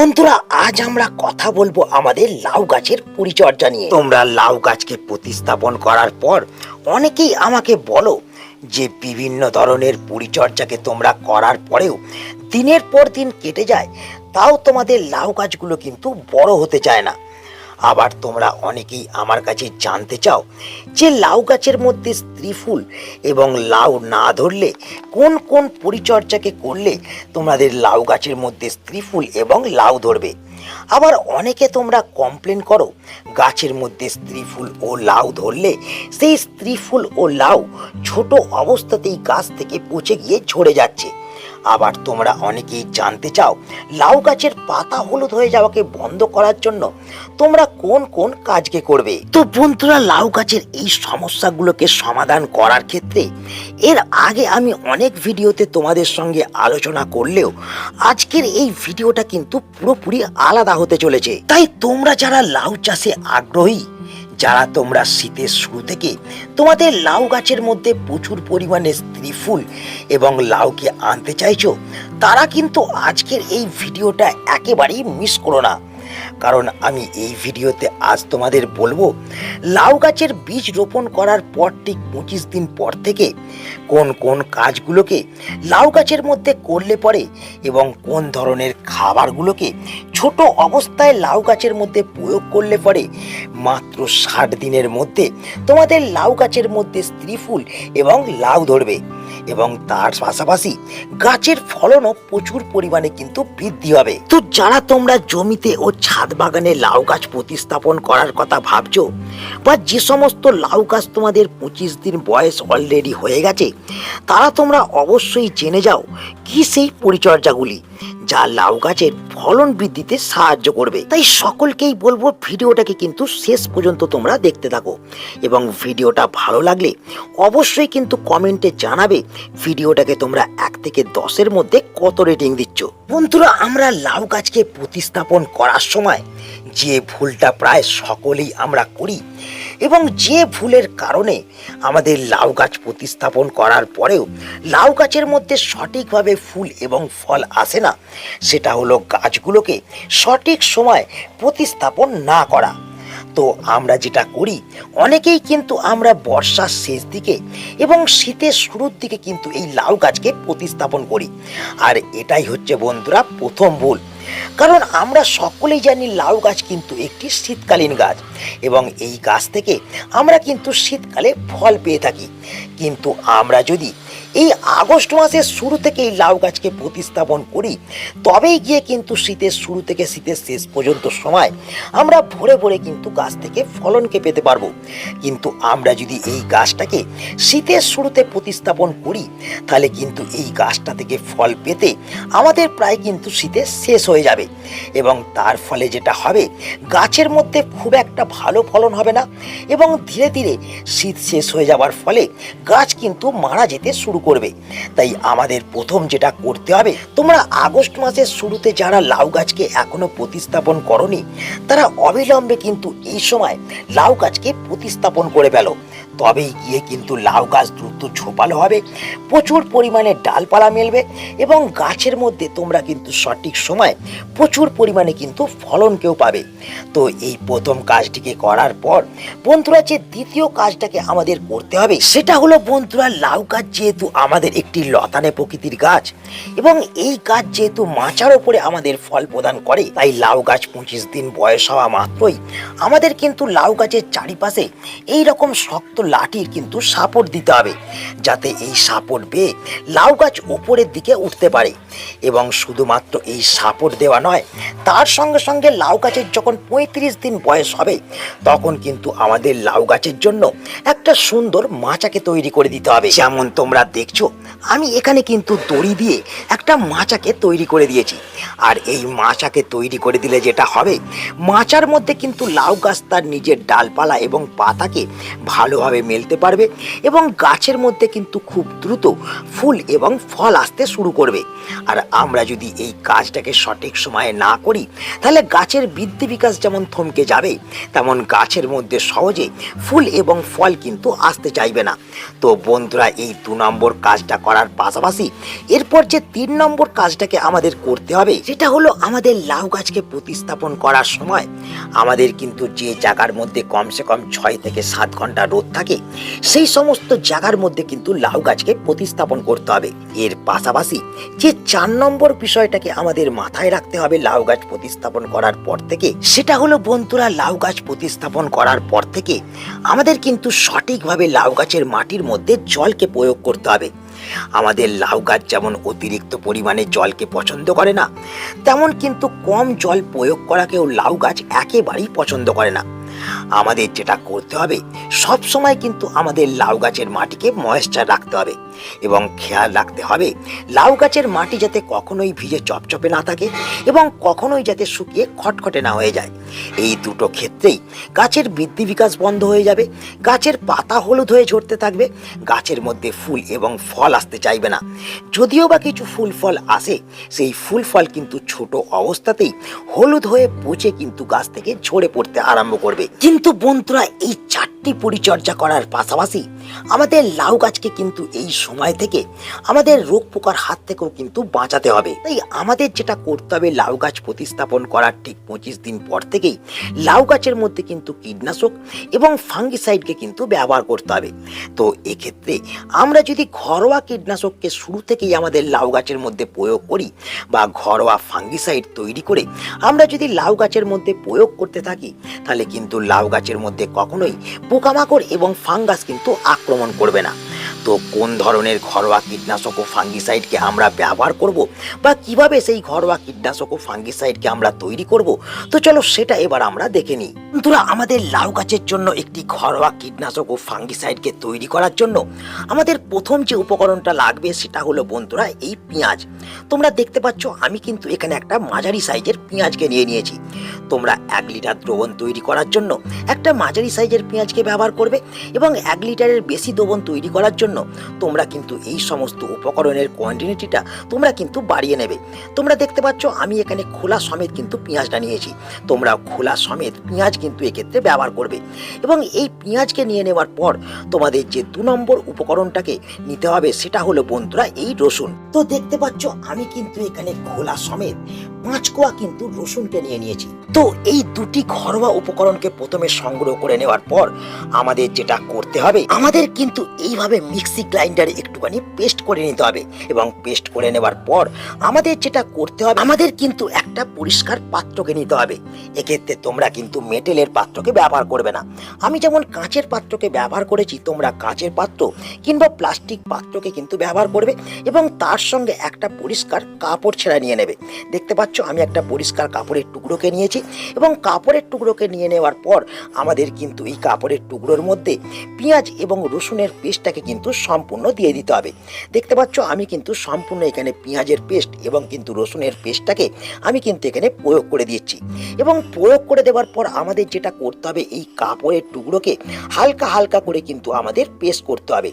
বন্ধুরা, আজ আমরা কথা বলব আমাদের লাউ গাছের পরিচর্যা নিয়ে। তোমরা লাউ গাছকে প্রতিস্থাপন করার পর অনেকেই আমাকে বলো যে বিভিন্ন ধরনের পরিচর্যাকে তোমরা করার পরেও দিনের পর দিন কেটে যায়, তাও তোমাদের লাউ গাছগুলো কিন্তু বড় হতে চায় না। আবার তোমরা অনেকেই আমার কাছে জানতে চাও যে লাউ গাছের মধ্যে স্ত্রী ফুল এবং লাউ না ধরলে কোন কোন পরিচর্যাকে করলে তোমাদের লাউ গাছের মধ্যে স্ত্রী ফুল এবং লাউ ধরবে? আবার অনেকে তোমরা কমপ্লেন করো, গাছের মধ্যে স্ত্রী ফুল ও লাউ ধরলে সেই স্ত্রী ফুল ও লাউ ছোট অবস্থাতেই গাছ থেকে পচে গিয়ে ঝরে যাচ্ছে। আবার তোমরা অনেকেই জানতে চাও, লাউ গাছের পাতা হলুদ হয়ে যাওয়াকে বন্ধ করার জন্য তোমরা কোন কোন কাজকে করবে? তো বন্ধুরা, লাউ গাছের এই সমস্যাগুলোকে সমাধান করার ক্ষেত্রে এর আগে আমি অনেক ভিডিওতে তোমাদের সঙ্গে আলোচনা করলেও আজকের এই ভিডিওটা কিন্তু পুরোপুরি আলাদা হতে চলেছে। তাই তোমরা যারা লাউ চাষে আগ্রহী যারা তোমরা শীতের শুরু থেকে তোমাদের লাউ গাছের মধ্যে প্রচুর পরিমাণে স্ত্রী ফুল এবং লাউকে আনতে চাইছো, তারা কিন্তু আজকের এই ভিডিওটা একেবারেই মিস করো না। কারণ আমি এই ভিডিওতে আজ তোমাদের বলব, লাউ গাছের বীজ রোপণ করার পর ঠিক পঁচিশ দিন পর থেকে কোন কোন কাজগুলোকে লাউ গাছের মধ্যে করলে পরে এবং কোন ধরনের খাবারগুলোকে ছোট অবস্থায় লাউ গাছের মধ্যে প্রয়োগ করলে পরে মাত্র ষাট দিনের মধ্যে তোমাদের লাউ গাছের মধ্যে স্ত্রী ফুল এবং লাউ ধরবে। এবং তার পাশাপাশি গাছের ফলনও প্রচুর পরিমাণে কিন্তু বৃদ্ধি হবে। তো যারা তোমরা জমিতে ও ছাদ বাগানে লাউ গাছ প্রতিস্থাপন করার কথা ভাবছ, বা যে সমস্ত লাউ গাছ তোমাদের পঁচিশ দিন বয়স অলরেডি হয়ে গেছে, তারা তোমরা অবশ্যই জেনে যাও কি সেই পরিচর্যাগুলি যা লাউ গাছের ফলন বৃদ্ধিতে সাহায্য করবে। তাই সকলকেই বলব, ভিডিওটাকে কিন্তু শেষ পর্যন্ত তোমরা দেখতে থাকো। এবং ভিডিওটা ভালো লাগলে অবশ্যই কিন্তু কমেন্টে জানাবে, ভিডিওটাকে তোমরা এক থেকে দশের মধ্যে কত রেটিং দিচ্ছ। বন্ধুরা, আমরা লাউ গাছকে প্রতিস্থাপন করার সময় যে ভুলটা প্রায় সকলেই আমরা করি এবং যে ভুলের কারণে আমাদের লাউ গাছ প্রতিস্থাপন করার পরেও লাউ গাছের মধ্যে সঠিকভাবে ফুল এবং ফল আসে না, সেটা হলো গাছগুলোকে সঠিক সময় প্রতিস্থাপন না করা। তো আমরা যেটা করি, অনেকেই কিন্তু আমরা বর্ষার শেষ দিকে এবং শীতের শুরুর দিকে কিন্তু এই লাউ গাছকে প্রতিস্থাপন করি। আর এটাই হচ্ছে বন্ধুরা প্রথম ভুল। কারণ আমরা সকলেই জানি লাউ গাছ কিন্তু একটি শীতকালীন গাছ এবং এই গাছ থেকে আমরা কিন্তু শীতকালে ফল পেয়ে থাকি। কিন্তু আমরা যদি এই আগস্ট মাসের শুরু থেকে এই লাউ গাছকে প্রতিস্থাপন করি, তবেই গিয়ে কিন্তু শীতের শুরু থেকে শীতের শেষ পর্যন্ত সময় আমরা ভরে ভরে কিন্তু গাছ থেকে ফলনকে পেতে পারব। কিন্তু আমরা যদি এই গাছটাকে শীতের শুরুতে প্রতিস্থাপন করি, তাহলে কিন্তু এই গাছটা থেকে ফল পেতে আমাদের প্রায় কিন্তু শীতের শেষ হয়ে যাবে। এবং তার ফলে যেটা হবে, গাছের মধ্যে খুব একটা ভালো ফলন হবে না। এবং ধীরে ধীরে শীত শেষ হয়ে যাওয়ার ফলে গাছ কিন্তু মারা যেতে শুরু করবে। তাই আমাদের প্রথম যেটা করতে হবে, তোমরা আগস্ট মাসের শুরুতে যারা লাউ গাছকে এখনও প্রতিস্থাপন করনি, তারা অবিলম্বে কিন্তু এই সময় লাউ গাছকে প্রতিস্থাপন করে ফেলো। তবেই গিয়ে কিন্তু লাউ গাছ দ্রুত ঝোপালো হবে। প্রচুর পরিমাণে ডালপালা মেলবে এবং গাছের মধ্যে তোমরা কিন্তু সঠিক সময় প্রচুর পরিমাণে কিন্তু ফলনকেও পাবে। তো এই প্রথম কাজটিকে করার পর বন্ধুরা, যে দ্বিতীয় কাজটাকে আমাদের করতে হবে, সেটা হলো বন্ধুরা, লাউ গাছ যেহেতু আমাদের একটি লতানে প্রকৃতির গাছ এবং এই গাছ যেহেতু মাচার ওপরে আমাদের ফল প্রদান করে, তাই লাউ গাছ পঁচিশ দিন বয়স হওয়া মাত্রই আমাদের কিন্তু লাউ গাছের চারিপাশে এই রকম শক্ত লাঠির কিন্তু সাপোর্ট দিতে হবে, যাতে এই সাপোর্ট বেয়ে লাউ গাছ উপরের দিকে উঠতে পারে। এবং শুধুমাত্র এই সাপোর্ট দেওয়া নয়, তার সঙ্গে সঙ্গে লাউ গাছের যখন পঁয়ত্রিশ দিন বয়স হবে, তখন কিন্তু আমাদের লাউ গাছের জন্য একটা সুন্দর মাচাকে তৈরি করে দিতে হবে। যেমন তোমরা দেখছ, আমি এখানে কিন্তু দড়ি দিয়ে একটা মাচাকে তৈরি করে দিয়েছি। আর এই মাচাকে তৈরি করে দিলে যেটা হবে, মাচার মধ্যে কিন্তু লাউ গাছ তার নিজের ডালপালা এবং পাতাকে ভালোভাবে মেলতে পারবে এবং গাছের মধ্যে কিন্তু খুব দ্রুত ফুল এবং ফল আসতে শুরু করবে। আর আমরা যদি এই কাজটাকে সঠিক সময়ে না করি, তাহলে গাছের বৃদ্ধি বিকাশ যেমন থমকে যাবে, তেমন গাছের মধ্যে সহজে ফুল এবং ফল কিন্তু আসতে চাইবে না। তো বন্ধুরা, এই দু নম্বর কাজটা করার পাশাপাশি এরপর যে তিন নম্বর কাজটাকে আমাদের করতে হবে, সেটা হলো আমাদের লাউ গাছকে প্রতিস্থাপন করার সময়। আমাদের কিন্তু যে জায়গার মধ্যে কমসে কম ছয় থেকে সাত ঘণ্টা রোদ থাকে, সেই সমস্ত জায়গার মধ্যে কিন্তু লাউ গাছকে প্রতিস্থাপন করতে হবে। এর পাশাপাশি যে চার নম্বর বিষয়টাকে আমাদের মাথায় রাখতে হবে লাউ গাছ প্রতিস্থাপন করার পর থেকে। সেটা হলো বন্ধুরা, লাউ গাছ প্রতিস্থাপন করার পর থেকে আমাদের কিন্তু সঠিকভাবে লাউ গাছের মাটির মধ্যে জলকে প্রয়োগ করতে হবে। আমাদের লাউ গাছ যেমন অতিরিক্ত পরিমাণে জলকে পছন্দ করে না, তেমন কিন্তু কম জল প্রয়োগ করাকেও লাউ গাছ একেবারেই পছন্দ করে না। আমাদের যেটা করতে হবে, সব সময় কিন্তু আমাদের লাউ গাছের মাটিকে ময়েশ্চার রাখতে হবে এবং খেয়াল রাখতে হবে, লাউ গাছের মাটি যাতে কখনোই ভিজে চপচপে না থাকে এবং কখনোই যাতে শুকিয়ে খটখটে না হয়ে যায়। এই দুটো ক্ষেত্রেই গাছের বৃদ্ধি বিকাশ বন্ধ হয়ে যাবে, গাছের পাতা হলুদ হয়ে ঝরতে থাকবে, গাছের মধ্যে ফুল এবং ফল আসতে চাইবে না। যদিও বা কিছু ফুল ফল আসে, সেই ফুল ফল কিন্তু ছোট অবস্থাতেই হলুদ হয়ে পচে কিন্তু গাছ থেকে ঝরে পড়তে আরম্ভ করবে। কিন্তু বন্ধুরা এই চারটি পরিচর্যা করার পাশাপাশি আমাদের লাউ গাছকে কিন্তু এই সময় থেকে আমাদের রোগ পোকার হাত থেকেও কিন্তু বাঁচাতে হবে। তাই আমাদের যেটা করতে হবে লাউ গাছ প্রতিস্থাপন করার ঠিক পঁচিশ দিন পর থেকেই লাউ গাছের মধ্যে কিন্তু কীটনাশক এবং ফাঙ্গিসাইডকে কিন্তু ব্যবহার করতে হবে। তো এক্ষেত্রে আমরা যদি ঘরোয়া কীটনাশককে শুরু থেকেই আমাদের লাউ গাছের মধ্যে প্রয়োগ করি বা ঘরোয়া ফাঙ্গিসাইড তৈরি করে আমরা যদি লাউ গাছের মধ্যে প্রয়োগ করতে থাকি, তাহলে কিন্তু লাউ গাছের মধ্যে কখনোই পোকামাকড় এবং ফাঙ্গাস কিন্তু আক্রমণ করবে না। তো কোন ধরনের ঘরোয়া কীটনাশক ও ফাঙ্গিসাইডকে আমরা ব্যবহার করব বা কীভাবে সেই ঘরোয়া কীটনাশক ও ফাঙ্গিসাইডকে আমরা তৈরি করব? তো চলো সেটা এবার আমরা দেখে নিই। বন্ধুরা, আমাদের লাউ গাছের জন্য একটি ঘরোয়া কীটনাশক ও ফাঙ্গিসাইডকে তৈরি করার জন্য আমাদের প্রথম যে উপকরণটা লাগবে সেটা হলো বন্ধুরা, এই পেঁয়াজ। তোমরা দেখতে পাচ্ছ, আমি কিন্তু এখানে একটা মাঝারি সাইজের পেঁয়াজকে নিয়ে নিয়েছি। তোমরা এক লিটার দ্রবণ তৈরি করার জন্য একটা মাঝারি সাইজের পেঁয়াজকে ব্যবহার করবে এবং এক লিটারের বেশি দ্রবণ তৈরি করার জন্য তোমরা কিন্তু এই সমস্ত উপকরণের কোয়ান্টিটিটা তোমরা কিন্তু বাড়িয়ে নেবে। তোমরা দেখতে পাচ্ছ, আমি এখানে খোলা সমেত কিন্তু পেঁয়াজটা নিয়েছি। তোমরা খোলা সমেত পেঁয়াজ কিন্তু এক্ষেত্রে ব্যবহার করবে এবং এই পেঁয়াজকে নিয়ে নেওয়ার পর তোমাদের যে দু নম্বর উপকরণটাকে নিতে হবে সেটা হলো বন্ধুরা এই রসুন। তো দেখতে পাচ্ছ, আমি কিন্তু এখানে খোলা সমেত পাঁচ কোয়া কিন্তু রসুনকে নিয়ে নিয়েছি। তো এই দুটি ঘরোয়া উপকরণকে প্রথমে সংগ্রহ করে নেওয়ার পর আমাদের যেটা করতে হবে, আমাদের কিন্তু এইভাবে মিক্সি গ্রাইন্ডারে একটুখানি পেস্ট করে নিতে হবে এবং পেস্ট করে নেওয়ার পর আমাদের যেটা করতে হবে, আমাদের কিন্তু একটা পরিষ্কার পাত্রকে নিতে হবে। এক্ষেত্রে তোমরা কিন্তু মেটেলের পাত্রকে ব্যবহার করবে না। আমি যেমন কাঁচের পাত্রকে ব্যবহার করেছি, তোমরা কাঁচের পাত্র কিংবা প্লাস্টিক পাত্রকে কিন্তু ব্যবহার করবে এবং তার সঙ্গে একটা পরিষ্কার কাপড় ছেঁড়া নিয়ে নেবে। দেখতে পাচ্ছ, আমি একটা পরিষ্কার কাপড়ের টুকরোকে নিয়েছি এবং কাপড়ের টুকরোকে নিয়ে নেওয়ার পর আমাদের কিন্তু এই কাপড়ের টুকরোর মধ্যে পেঁয়াজ এবং রসুনের পেস্টটাকে কিন্তু সম্পূর্ণ দিয়ে দিতে হবে। দেখতে পাচ্ছ, আমি কিন্তু সম্পূর্ণ এখানে পেঁয়াজের পেস্ট এবং কিন্তু রসুনের পেস্টটাকে আমি কিন্তু এখানে প্রয়োগ করে দিচ্ছি। এবং প্রয়োগ করে দেওয়ার পর আমাদের যেটা করতে হবে, এই কাপড়ের টুকরোকে হালকা হালকা করে কিন্তু আমাদের পেস্ট করতে হবে।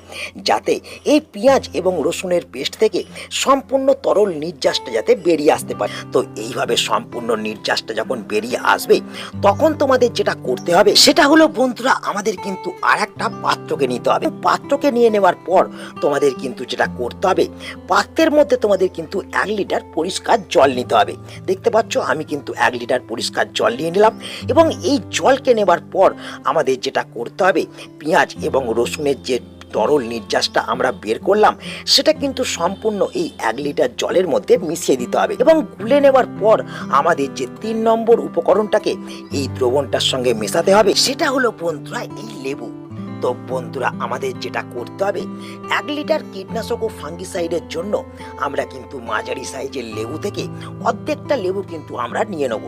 যাতে এই পেঁয়াজ এবং রসুনের পেস্ট থেকে সম্পূর্ণ তরল নির্যাসটা যাতে বেরিয়ে আসতে পারে। তো এইভাবে সম্পূর্ণ নির্যাসটা যখন বেরিয়ে আসবে, তখন তোমাদের যেটা করতে হবে, সেটা হলো বন্ধুরা, আমাদের কিন্তু আর একটা পাত্রকে নিতে হবে। পাত্রকে নিয়ে নেওয়ার পর তোমাদের কিন্তু যেটা করতে হবে, পাত্রের মধ্যে তোমাদের কিন্তু এক লিটার পরিষ্কার জল নিতে হবে। দেখতে পাচ্ছ, আমি কিন্তু এক লিটার পরিষ্কার জল নিয়ে নিলাম এবং এই জলকে নেবার পর আমাদের যেটা করতে হবে, পেঁয়াজ এবং রসুনের যে তরল নির্যাসটা আমরা বের করলাম, সেটা কিন্তু সম্পূর্ণ এই এক লিটার জলের মধ্যে মিশিয়ে দিতে হবে এবং গুলে নেওয়ার পর আমাদের যে তিন নম্বর উপকরণটাকে এই দ্রবণটার সঙ্গে মেশাতে হবে, সেটা হলো বন্ধুরা এই লেবু। তো বন্ধুরা, আমাদের যেটা করতে হবে, এক লিটার কীটনাশক ও ফাঙ্গিসাইডের জন্য আমরা কিন্তু মাঝারি সাইজের লেবু থেকে অর্ধেকটা লেবু কিন্তু আমরা নিয়ে নেব।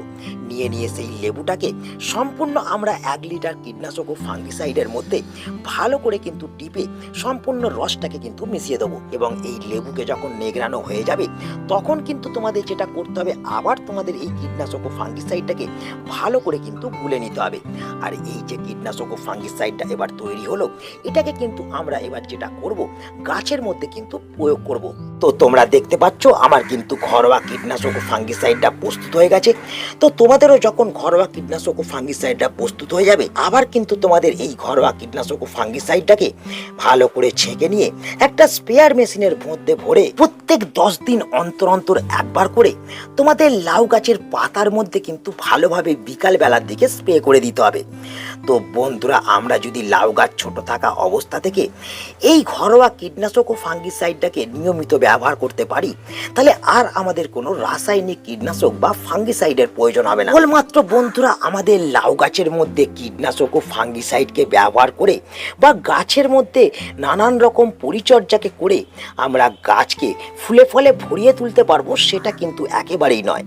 নিয়ে নিয়ে সেই লেবুটাকে সম্পূর্ণ আমরা এক লিটার কীটনাশক ও ফাঙ্গিসাইডের মধ্যে ভালো করে কিন্তু টিপে সম্পূর্ণ রসটাকে কিন্তু মিশিয়ে দেবো এবং এই লেবুকে যখন নেগড়ানো হয়ে যাবে, তখন কিন্তু তোমাদের যেটা করতে হবে, আবার তোমাদের এই কীটনাশক ও ফাঙ্গিসাইডটাকে ভালো করে কিন্তু গুলে নিতে হবে। আর এই যে কীটনাশক ও ফাঙ্গিসাইডটা এবার তৈরি তৈরি হলো। এটাকে কিন্তু আমরা এবার যেটা করব, গাছের মধ্যে কিন্তু প্রয়োগ করব। তো তোমরা দেখতে পাচ্ছ, আমার কিন্তু ঘরোয়া কীটনাশক ও ফাঙ্গিসাইডটা প্রস্তুত হয়ে গেছে। তো তোমাদেরও যখন ঘরোয়া কীটনাশক ও ফাঙ্গিসাইডটা প্রস্তুত হয়ে যাবে, আবার কিন্তু তোমাদের এই ঘরোয়া কীটনাশক ও ফাঙ্গিসাইডটাকে ভালো করে ছেঁকে নিয়ে একটা স্পেয়ার মেশিনের মধ্যে ভরে প্রত্যেক দশ দিন অন্তর অন্তর একবার করে তোমাদের লাউ গাছের পাতার মধ্যে কিন্তু ভালোভাবে বিকালবেলার দিকে স্প্রে করে দিতে হবে। তো বন্ধুরা, আমরা যদি লাউ গাছ ছোটো থাকা অবস্থা থেকে এই ঘরোয়া কীটনাশক ও ফাঙ্গিসাইডটাকে নিয়মিত ব্যবহার করতে পারি, তাহলে আর আমাদের কোনো রাসায়নিক কীটনাশক বা ফাঙ্গিসাইডের প্রয়োজন হবে না। কেবলমাত্র বন্ধুরা, আমাদের লাউ গাছের মধ্যে কীটনাশক ও ফাঙ্গিসাইডকে ব্যবহার করে বা গাছের মধ্যে নানান রকম পরিচর্যাকে করে আমরা গাছকে ফুলে ফলে ভরিয়ে তুলতে পারব, সেটা কিন্তু একেবারেই নয়।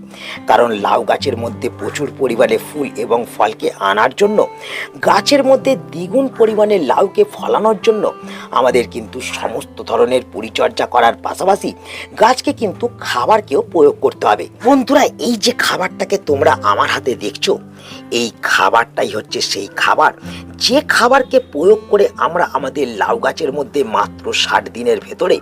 কারণ লাউ গাছের মধ্যে প্রচুর পরিমাণে ফুল এবং ফলকে আনার জন্য গাছের মধ্যে দ্বিগুণ পরিমাণে লাউকে ফলানোর জন্য আমাদের কিন্তু সমস্ত ধরনের পরিচর্যা করার পাশাপাশি গাছকে কিন্তু খাবারকেও প্রয়োগ করতে হবে। বন্ধুরা, এই যে খাবারটাকে তোমরা আমার হাতে দেখছ, এই খাবারটাই হচ্ছে সেই খাবার। যে খাবারকে প্রয়োগ করে আমরা আমাদের লাউ গাছের মধ্যে মাত্র ষাট দিনের ভেতরে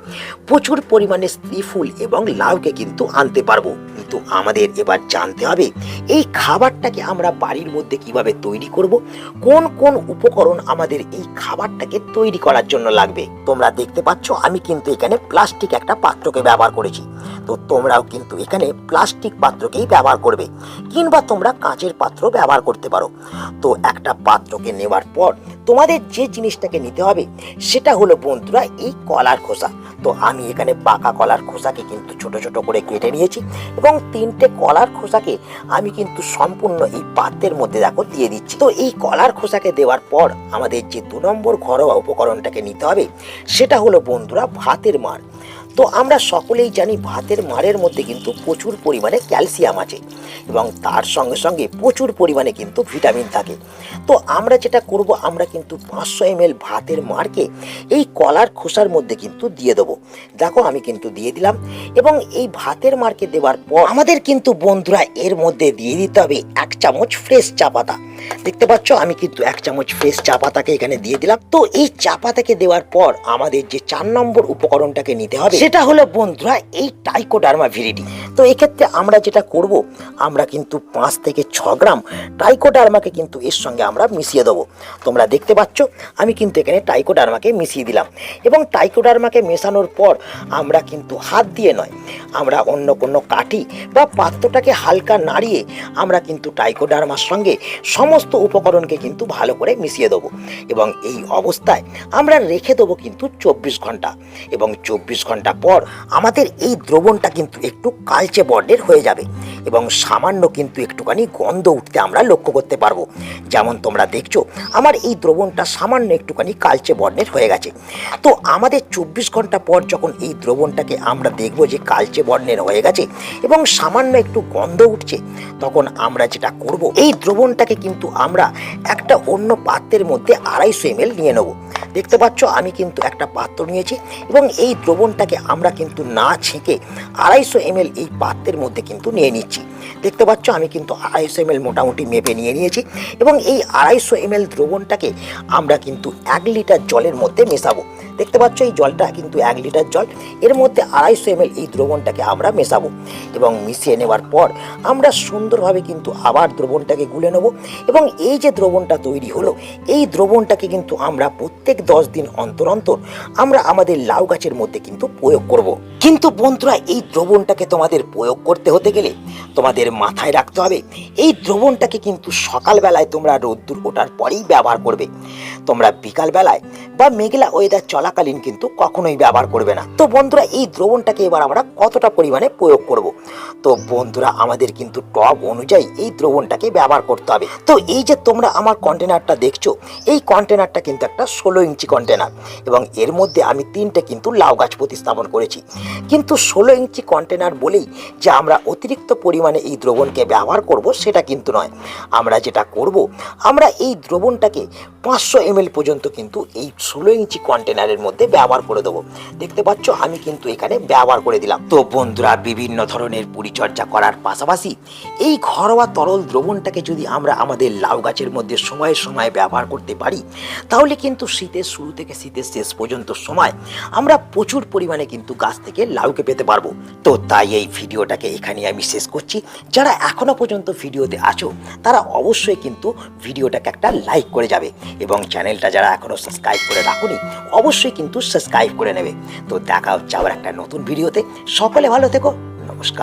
প্রচুর পরিমাণে স্ত্রী ফুল এবং লাউকে কিন্তু আনতে পারব। কিন্তু আমাদের এবার জানতে হবে, এই খাবারটাকে আমরা বাড়ির মধ্যে কীভাবে তৈরি করব? কোন কোন উপকরণ আমাদের এই খাবারটাকে তৈরি করার জন্য লাগবে? তোমরা দেখতে পাচ্ছ, আমি কিন্তু এখানে প্লাস্টিক একটা পাত্রকে ব্যবহার করেছি। তো তোমরাও কিন্তু এখানে প্লাস্টিক পাত্রকেই ব্যবহার করবে, কিংবা তোমরা কাঁচের পাত্র ব্যবহার করতে পারো। তো একটা পাত্রকে নেওয়ার পর তোমাদের যে জিনিসটাকে নিতে হবে, সেটা হলো বন্ধুরা এই কলার খোসা। তো আমি এখানে পাকা কলার খোসাকে কিন্তু ছোট ছোট করে কেটে নিয়েছি এবং তিনটে কলার খোসাকে আমি কিন্তু সম্পূর্ণ এই পাত্রের মধ্যে দেখো দিয়ে দিচ্ছি। তো এই কলার খোসাকে দেওয়ার পর আমাদের যে দু নম্বর ঘরোয়া উপকরণটাকে নিতে হবে, সেটা হলো বন্ধুরা ভাতের মার। তো আমরা সকলেই জানি ভাতের মারের মধ্যে কিন্তু প্রচুর পরিমাণে ক্যালসিয়াম আছে এবং তার সঙ্গে সঙ্গে প্রচুর পরিমাণে কিন্তু ভিটামিন থাকে। তো আমরা যেটা করব, আমরা কিন্তু পাঁচশো এম ভাতের মারকে এই কলার খোসার মধ্যে কিন্তু দিয়ে দেবো। দেখো, আমি কিন্তু দিয়ে দিলাম এবং এই ভাতের মারকে দেওয়ার পর আমাদের কিন্তু বন্ধুরা এর মধ্যে দিয়ে দিতে হবে এক চামচ ফ্রেশ চা পাতা। দেখতে পাচ্ছ, আমি কিন্তু এক চামচ ফ্রেশ চা পাতাকে এখানে দিয়ে দিলাম। তো এই চা পাতাকে দেওয়ার পর আমাদের যে চার নম্বর উপকরণটাকে নিতে হবে, সেটা হলো বন্ধুরা এই টাইকোডার্মা ভিরিডি তো এক্ষেত্রে আমরা যেটা করব, আমরা কিন্তু পাঁচ থেকে ছ গ্রাম টাইকোডার্মাকে কিন্তু এর সঙ্গে আমরা মিশিয়ে দেবো। তোমরা দেখতে পাচ্ছ, আমি কিন্তু এখানে টাইকোডার্মাকে মিশিয়ে দিলাম। এবং টাইকোডার্মাকে মেশানোর পর আমরা কিন্তু হাত দিয়ে নয়, আমরা অন্য কোনো কাঠি বা পাত্রটাকে হালকা নাড়িয়ে আমরা কিন্তু টাইকোডার্মার সঙ্গে সমস্ত উপকরণকে কিন্তু ভালো করে মিশিয়ে দেবো। এবং এই অবস্থায় আমরা রেখে দেবো কিন্তু চব্বিশ ঘণ্টা। এবং চব্বিশ ঘণ্টা পর আমাদের এই দ্রবণটা কিন্তু একটু কালচে বর্ণের হয়ে যাবে। এবং সামান্য কিন্তু একটুখানি গন্ধ উঠতে আমরা লক্ষ্য করতে পারব। যেমন তোমরা দেখছ, আমার এই দ্রবণটা সামান্য একটুখানি কালচে বর্ণের হয়ে গেছে। তো আমাদের চব্বিশ ঘণ্টা পর যখন এই দ্রবণটাকে আমরা দেখব যে কালচে বর্ণের হয়ে গেছে এবং সামান্য একটু গন্ধ উঠছে, তখন আমরা যেটা করব, এই দ্রবণটাকে কিন্তু আমরা একটা অন্য পাত্রের মধ্যে আড়াইশো এম নিয়ে নেব। দেখতে পাচ্ছ, আমি কিন্তু একটা পাত্র নিয়েছি এবং এই দ্রবণটাকে আমরা কিন্তু না ছেঁকে আড়াইশো এম এই পাত্রের মধ্যে কিন্তু নিয়ে নিচ্ছি। দেখতে পাচ্ছ, আমি কিন্তু আড়াইশো এম মোটামুটি মেপে নিয়ে নিয়েছি এবং এই আড়াইশো এম দ্রবণটাকে আমরা কিন্তু এক লিটার জলের মধ্যে মেশাবো। দেখতে পাচ্ছ এই জলটা কিন্তু এক লিটার জল এর মধ্যে আড়াইশো এম এই দ্রবণটাকে আমরা মেশাবো এবং মিশিয়ে নেওয়ার পর আমরা সুন্দরভাবে কিন্তু আবার দ্রবণটাকে গুলে নেব এবং এই যে দ্রবণটা তৈরি হলো, এই দ্রবণটাকে কিন্তু আমরা প্রত্যেক দশ দিন অন্তর অন্তর আমরা আমাদের লাউ গাছের মধ্যে কিন্তু প্রয়োগ করব। কিন্তু বন্ধুরা, এই দ্রবণটাকে তোমাদের প্রয়োগ করতে হতে গেলে তোমাদের মাথায় রাখতে হবে, এই দ্রবণটাকে কিন্তু সকালবেলায় তোমরা রোদ্দুর ওঠার পরেই ব্যবহার করবে তোমরা বিকালবেলায় বা মেঘলা ওয়েদার চলাকালীন কিন্তু কখনোই ব্যবহার করবে না। তো বন্ধুরা, এই দ্রবণটাকে এবার আমরা কতটা পরিমাণে প্রয়োগ করব? তো বন্ধুরা, আমাদের কিন্তু টব অনুযায়ী এই দ্রবণটাকে ব্যবহার করতে হবে। তো এই যে তোমরা আমার কন্টেনারটা দেখছ, এই কন্টেনারটা কিন্তু একটা ষোলো ইঞ্চি কন্টেনার এবং এর মধ্যে আমি তিনটে কিন্তু লাউ গাছ প্রতিস্থাপন করেছি। কিন্তু ষোলো ইঞ্চি কন্টেনার বলেই যে আমরা অতিরিক্ত পরিমাণে এই দ্রবণকে ব্যবহার করব সেটা কিন্তু নয়। আমরা যেটা করব, আমরা এই দ্রবণটাকে পাঁচশো এম পর্যন্ত কিন্তু এই ষোলো ইঞ্চি কন্টেনারের চ্যানেলের মধ্যে ব্যবহার করে দেবো। দেখতে পাচ্ছ, আমি কিন্তু এখানে ব্যবহার করে দিলাম। তো বন্ধুরা, বিভিন্ন ধরনের পরিচর্যা করার পাশাপাশি এই ঘরোয়া তরল দ্রবণটাকে যদি আমরা আমাদের লাউ গাছের মধ্যে সময়ে সময়ে ব্যবহার করতে পারি, তাহলে কিন্তু শীতের শুরু থেকে শীতের শেষ পর্যন্ত সময় আমরা প্রচুর পরিমাণে কিন্তু গাছ থেকে লাউকে পেতে পারব। তো তাই এই ভিডিওটাকে এখানে আমি শেষ করছি। যারা এখনও পর্যন্ত ভিডিওতে আছো, তারা অবশ্যই কিন্তু ভিডিওটাকে একটা লাইক করে যাবে এবং চ্যানেলটা যারা এখনও সাবস্ক্রাইব করে রাখুনি অবশ্যই কিন্তু সাবস্ক্রাইব করে নেবে। তো দেখা হচ্ছে আবার একটা নতুন ভিডিওতে সকলে ভালো থেকো। নমস্কার।